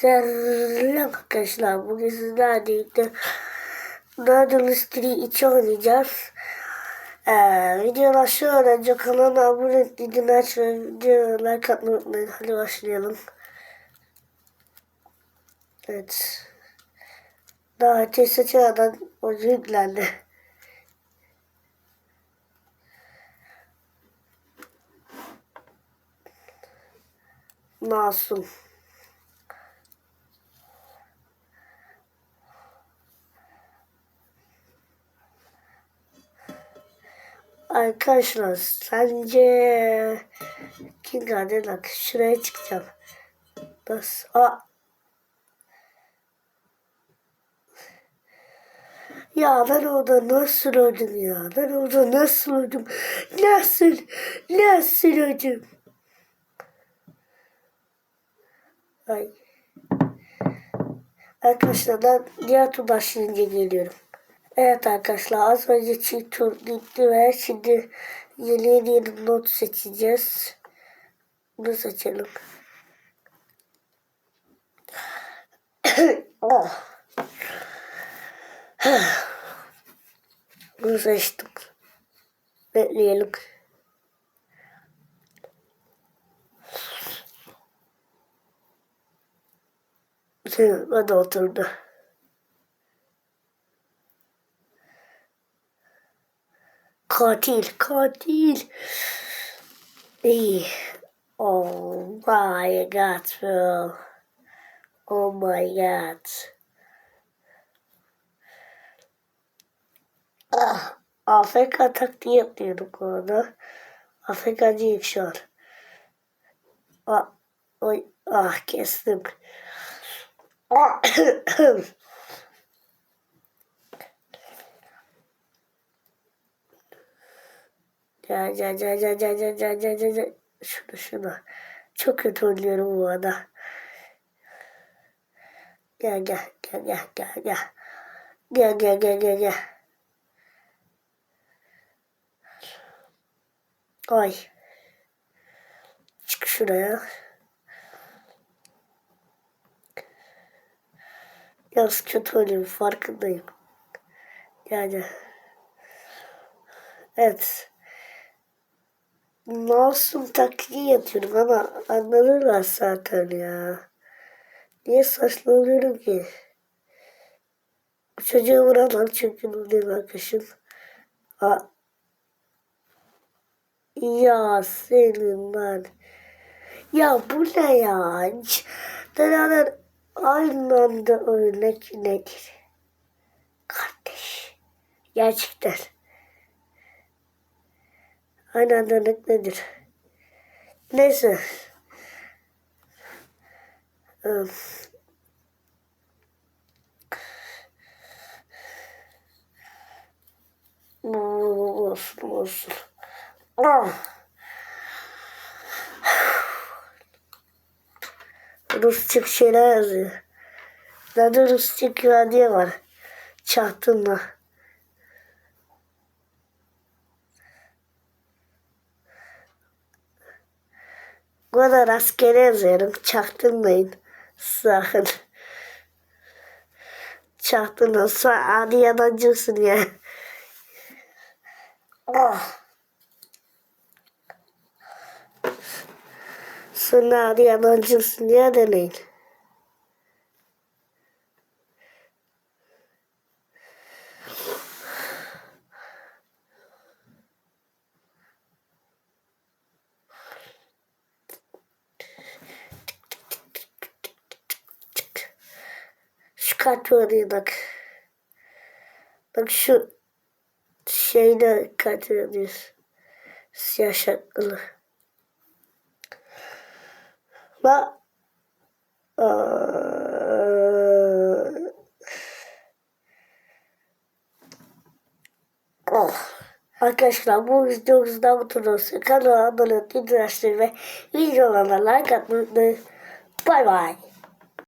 Selam arkadaşlar. Bugün sizlerle birlikte Nautilus 3 2 oynayacağız. Ee, videolar şöyle önce kanala abone edin aç ve videoya like atmayı unutmayın. Hadi başlayalım. Evet. Daha ateş seçemeden oyuncu yüklendi. Masum. Arkadaşlar sence geldi bak şuraya çıkacağım. Bas. Aa. Ya ben orada nasıl öldüm ya? Ben orada nasıl öldüm? Nasıl? Nasıl öldüm? Ay. Arkadaşlar ben diğer tur başlayınca geliyorum. Evet arkadaşlar az önce çift tur gitti ve şimdi yeni yeni not seçeceğiz. Bunu seçelim. oh. Bunu seçtim. Bekleyelim. Hadi oturdu. Katil, katil. Oh my god, bro. Oh my god. Ah, Afrika taktiği yapıyorduk orada. Afrikacıyım şu an. Ah, oy, ah kestim. Ah. Gel gel gel gel gel gel gel gel gel gel. Şunu şunu. Çok kötü oynuyorum bu arada. Gel gel gel gel gel gel. Gel gel gel gel gel. Ay. Çık şuraya. Yalnız kötü oynuyorum farkındayım. Gel. Evet. Masum taklidi yapıyorum ama anlarlar zaten ya. Niye saçmalıyorum ki? Bu çocuğa vuramam çünkü bu benim arkadaşım. Aa. Ya senin ben. Ya bu ne ya? Beraber aynı anda örnek nedir? Kardeş. Gerçekten hanedanlık nedir? Neyse. Ee, olsun olsun. Ah. Rusçuk şeyler yazıyor. Bende Rusçuk güvenliği var. Çahtımla. Burada rastgele yazıyorum. Çaktırmayın. Sakın. Çaktırmayın. Sonra adi yalancısın ya. Oh. Sonra adi yalancısın ya demeyin. katıyorduk. Bak şu şeyde katıyoruz. Siyah şartlı. Bak. Oh. Arkadaşlar bu videomuzdan mutlu olsun. Kanala abone olmayı, ve videolarına like atmayı unutmayın. Bay bay.